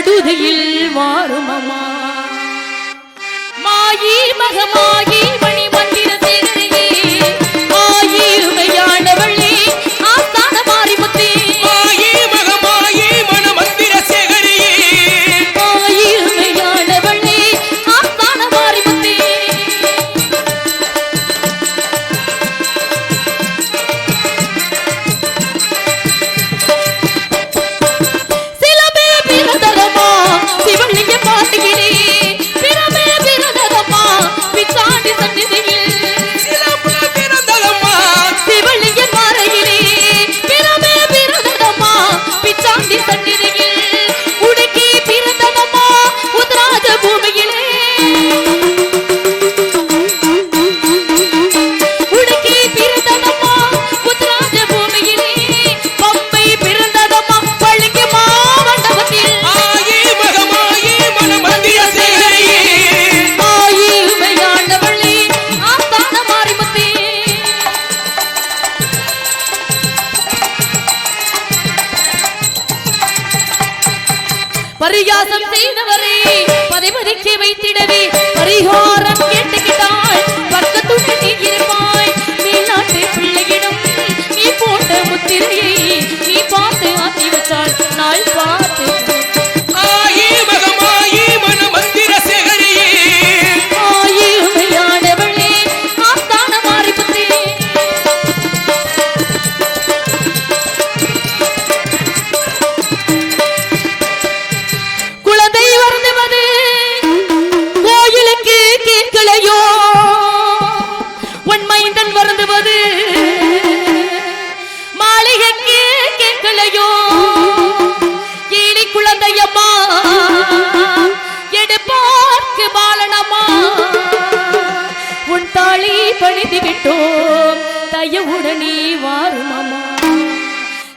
கடுதியில் மாறுமமா மாயி மகமாயி பரிகாசம் செய்தவரை பதைபதிக்கு வைத்திடவே. பரிகாரம் கேட்டுக்கிட்டாய் பக்கத்துடன் நீ இருப்பாய். நீ நாட்டு பிள்ளையிடம் நீ போட்ட முத்திரையை நீ பார்த்து ஆக்கி வச்சால் நாள் பா கேட்டோம். தயவுடனே வாருமமா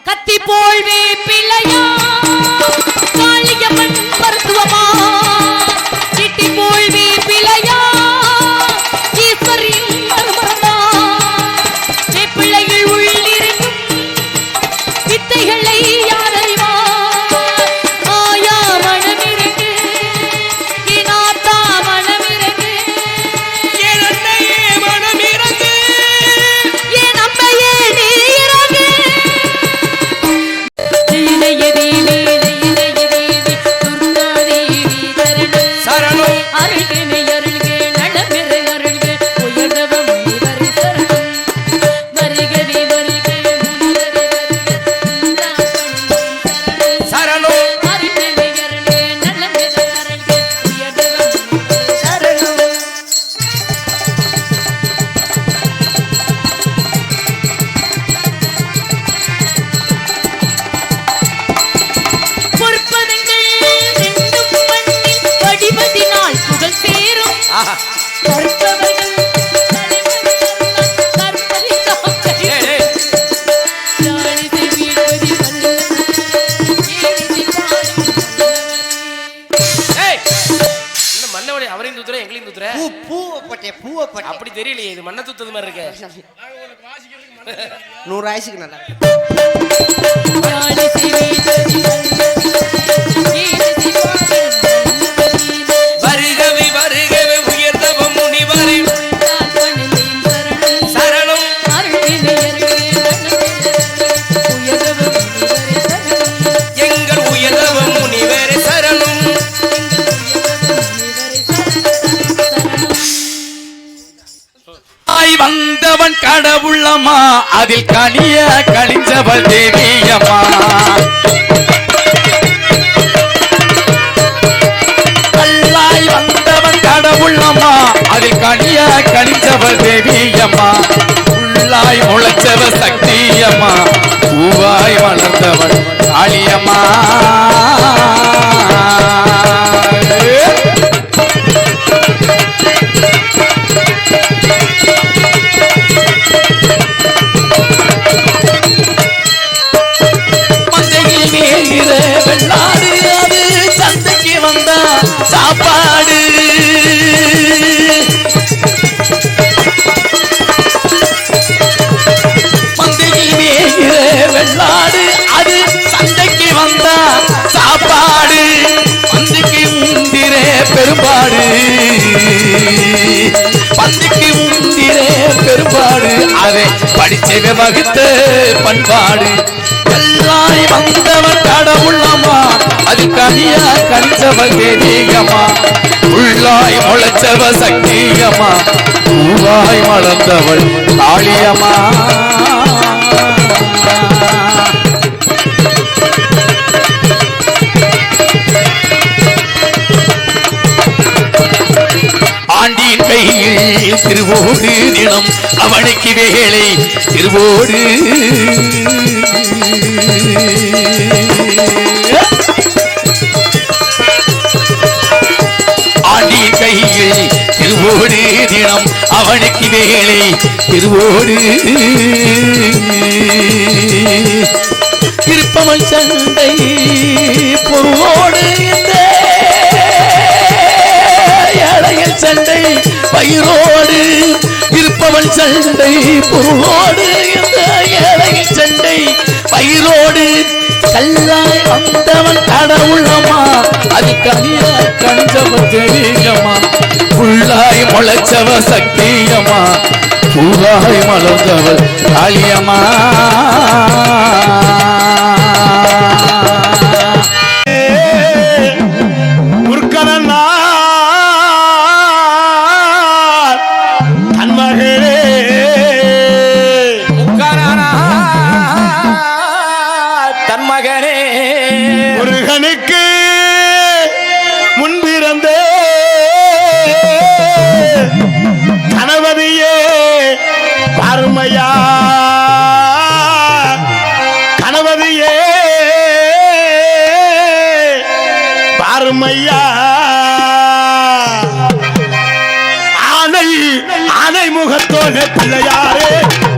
கத்தி போல் வேப்பிலையோ அவரையும் தூத்துற எங்களையும் தூத்துற? பூ பூவை அப்படி தெரியலையே இது மண்ணை தூத்தது மாதிரி இருக்கு. நூறு ஆயிசுக்கு நல்லா கண்டவன் கடவுளமா அதில் கனிய கணிஞ்சவள் தேவியம்மா. கல்லாய் வந்தவன் கடவுளமா அதில் கனிய கணிஞ்சவள் தேவியம்மா. படிச்சவை வகுத்த பண்பாடு. கல்லாய் வந்தவன் கடவுள்ளமா அது கனியா கணிச்சவன் தெய்வீகமா? உள்ளாய் முளைச்சவ சக்தியமா? பூவாய் மலர்ந்தவள் காளியமா திருவோடு தினம் அவனுக்கு வேலை. திருவோடு. ஆண்டியின் கையில் திருவோடு தினம் அவனுக்கு வேலை. திருவோடு. இருப்பவன் சண்டை பொருளோடு இந்த சண்டை பயிரோடு இருப்பவன் சண்டை பொருளோடு இந்த ஏழை சண்டை பயிரோடு கல்லாய் வந்தவன் கடவுளமா அது கனியா கஞ்சவன் தெரியமா புள்ளாய் முளைச்சவ சக்தியமா பூவாய் மலர்ந்தவள் காளியமா பாருமையா ஆனை ஆனை முகத்தோனே பிள்ளையாரே.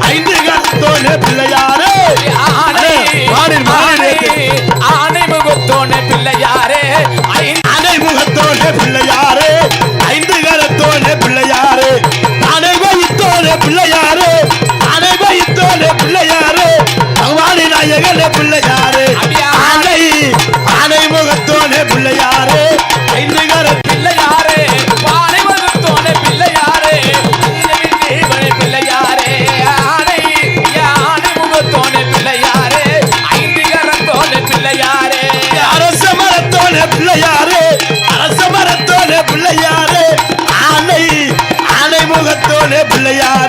ஐந்து கரத்தோனே பிள்ளையாரே. ஆனை ஆனை முகத்தோன பிள்ளையாரே. அனை முகத்தோனே பிள்ளையாரே. ஐந்து கரத்தோனே பிள்ளையாரே. அனை வயித்தோனே பிள்ளையாரே. அனை வயித்தோனே பிள்ளையாரே. பகவானி நாயகனே பிள்ளையாரே. ஆனை